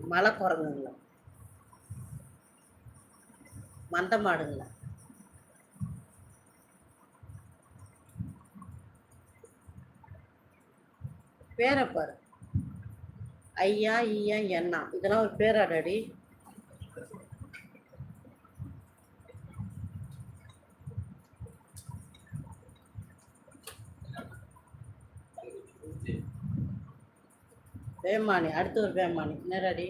மலை குரங்குங்களா மந்த மாடுங்களா பேரை பாரு. ஐயா ஈயா எண்ணா இதெல்லாம் ஒரு பேராடாடி வேமானி அடுத்து ஒரு வேமானி நேரடி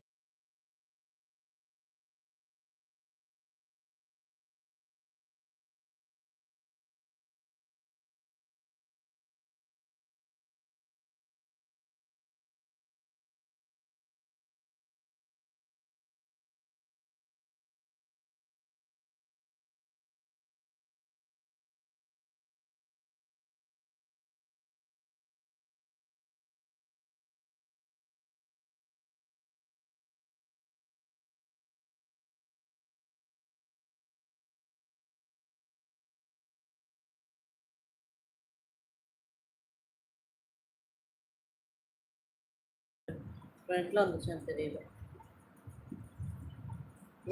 ஃப்ரண்ட்ல வந்துச்சுன்னு தெரியல.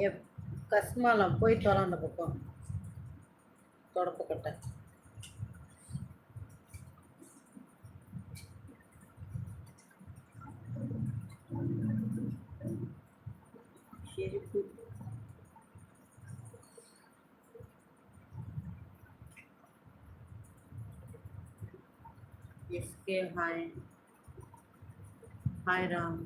எப் கஸ்மாலம் போய் தொலை அந்த பக்கம் தொடப்பக்கட்டை செருப்பு. SK hi. Hi um, Ram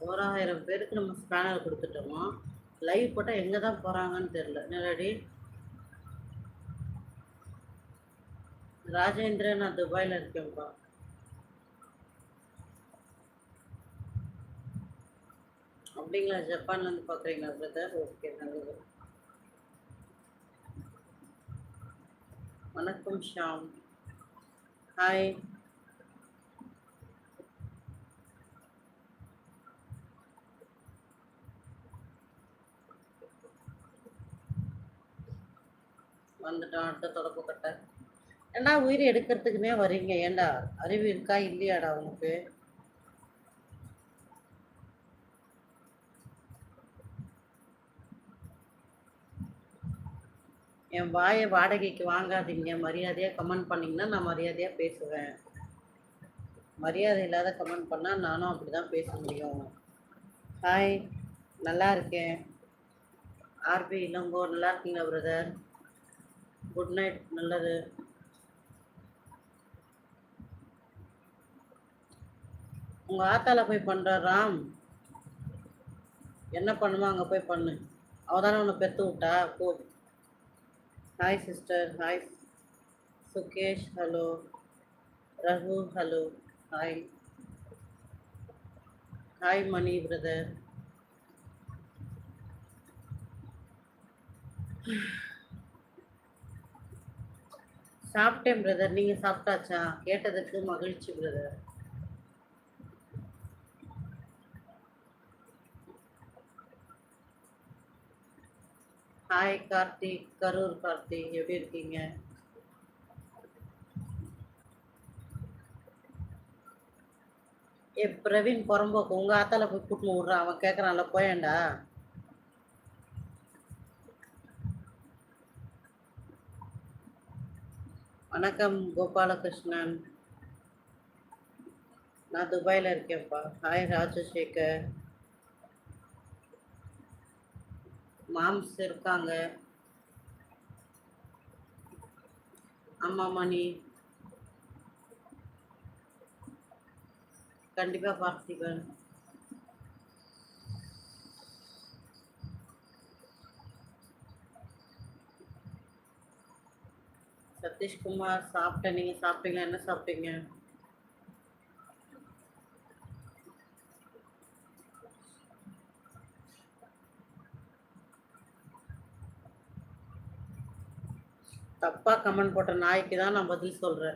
ஓராயிரம் பேருக்கு நம்ம ஸ்பேனர் கொடுத்துட்டோமா? லைவ் போட்டால் எங்கே தான் போகிறாங்கன்னு தெரில நேரடி ராஜேந்திரன் நான் துபாயில் இருக்கேன்ப்பா. அப்படிங்களா ஜப்பான்லேருந்து பார்க்குறீங்களா பிரதர் ஓகே நல்லது. வணக்கம் ஷாம். ஹாய் வந்துட்டான் அடுத்த தொடப்பு கட்ட. ஏண்டா உயிர் எடுக்கிறதுக்குமே வரீங்க. ஏண்டா? அறிவு இருக்கா? இல்லையாடா உனக்கு? என் வாயை வாடகைக்கு வாங்காதீங்க. மரியாதையாக கமெண்ட் பண்ணிங்கன்னா நான் மரியாதையாக பேசுவேன். மரியாதை இல்லாத கமெண்ட் பண்ணால் நானும் அப்படி தான் பேச முடியும். ஹாய் நல்லா இருக்கேன். ஆர்பி இளங்கோ நல்லா இருக்கீங்களா பிரதர் குட் நைட் நல்லது. உங்க ஆத்தால போய் பண்ற ராம் என்ன பண்ணுமோ அங்க போய் பண்ணு. அவதானே உன்னை பெத்து விட்டா? போ. Hi sister hi Sukesh hello Raghu hello hi hi Mani brother சாப்பிட்டேன் பிரதர் நீங்க சாப்பிட்டாச்சா? கேட்டதுக்கு மகிழ்ச்சி பிரதர் ஹாய் கார்த்திக் கரூர் கார்த்திக் எப்படி இருக்கீங்க? ஏ பிரவீன் புறம்போக்கு உங்க ஆத்தால போய் கூட்டின்னு விடுறான் அவன் கேட்கறான்ல போயேன்டா. வணக்கம் கோபாலகிருஷ்ணன். நான் துபாயில் இருக்கேன்ப்பா. ஹாய் ராஜசேகர். மாம்ஸ் இருக்காங்க. ஆமாம் மணி. கண்டிப்பாக பார்த்திபன். சதீஷ்குமார் சாப்பிட்டேன். நீங்கள் சாப்பிட்டீங்க என்ன சாப்பிட்டீங்க? தப்பாக கமெண்ட் போட்ட நாய்க்கு தான் நான் பதில் சொல்கிறேன்